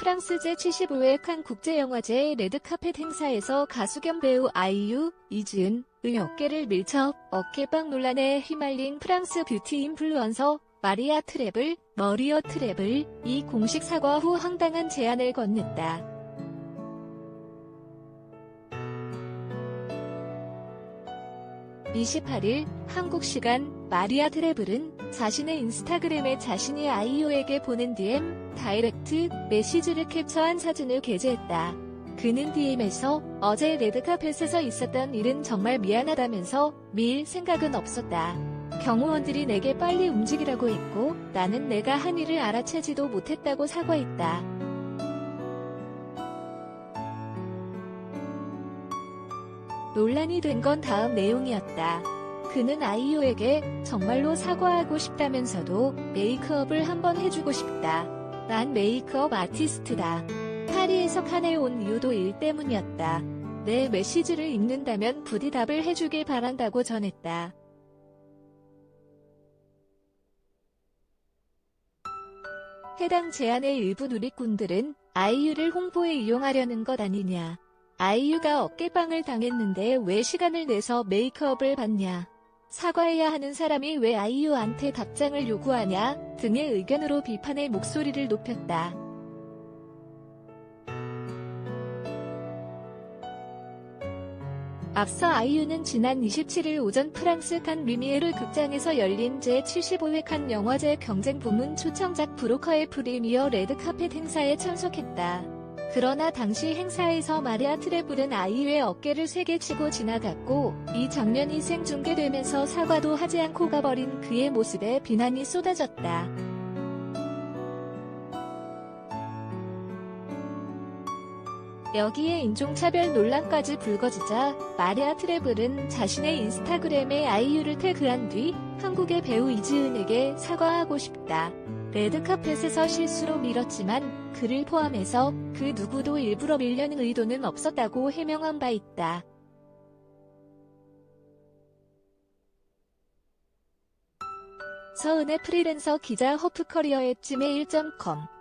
프랑스 제75회 칸 국제영화제 레드카펫 행사에서 가수 겸 배우 아이유, 이지은 의 어깨를 밀쳐 어깨빵 논란에 휘말린 프랑스 뷰티 인플루언서 마리아 트랩을 머리어 트랩을 이 공식 사과 후 황당한 제안을 건넸다. (28일) 한국 시간 마리아 트래블은 자신의 인스타그램에 자신이 아이유에게 보낸 DM 다이렉트 메시지를 캡처한 사진을 게재했다. 그는 DM에서 어제 레드카펫에서 있었던 일은 정말 미안하다면서 미일 생각은 없었다. 경호원들이 내게 빨리 움직이라고 했고 나는 내가 한 일을 알아채지도 못했다고 사과했다. 논란이 된 건 다음 내용이었다. 그는 아이유에게 정말로 사과하고 싶다면서도 메이크업을 한번 해주고 싶다. 난 메이크업 아티스트다. 파리에서 칸에 온 이유도 일 때문이었다. 내 메시지를 읽는다면 부디 답을 해주길 바란다고 전했다. 해당 제안의 일부 누리꾼들은 아이유를 홍보에 이용하려는 것 아니냐. 아이유가 어깨빵을 당했는데 왜 시간을 내서 메이크업을 받냐. 사과해야 하는 사람이 왜 아이유한테 답장을 요구하냐 등의 의견으로 비판의 목소리를 높였다. 앞서 아이유는 지난 27일 오전 프랑스 칸 리미에르 극장에서 열린 제75회 칸 영화제 경쟁 부문 초청작 브로커의 프리미어 레드카펫 행사에 참석했다. 그러나 당시 행사에서 마리아 트래블은 아이유의 어깨를 세게 치고 지나갔고 이 장면이 생중계되면서 사과도 하지 않고 가버린 그의 모습에 비난이 쏟아졌다. 여기에 인종차별 논란까지 불거지자 마리아 트래블은 자신의 인스타그램에 아이유를 태그한 뒤 한국의 배우 이지은에게 사과하고 싶다. 레드카펫에서 실수로 밀었지만 그를 포함해서 그 누구도 일부러 밀려는 의도는 없었다고 해명한 바 있다. 서은의 프리랜서 기자 허프커리어의 찜의 1.com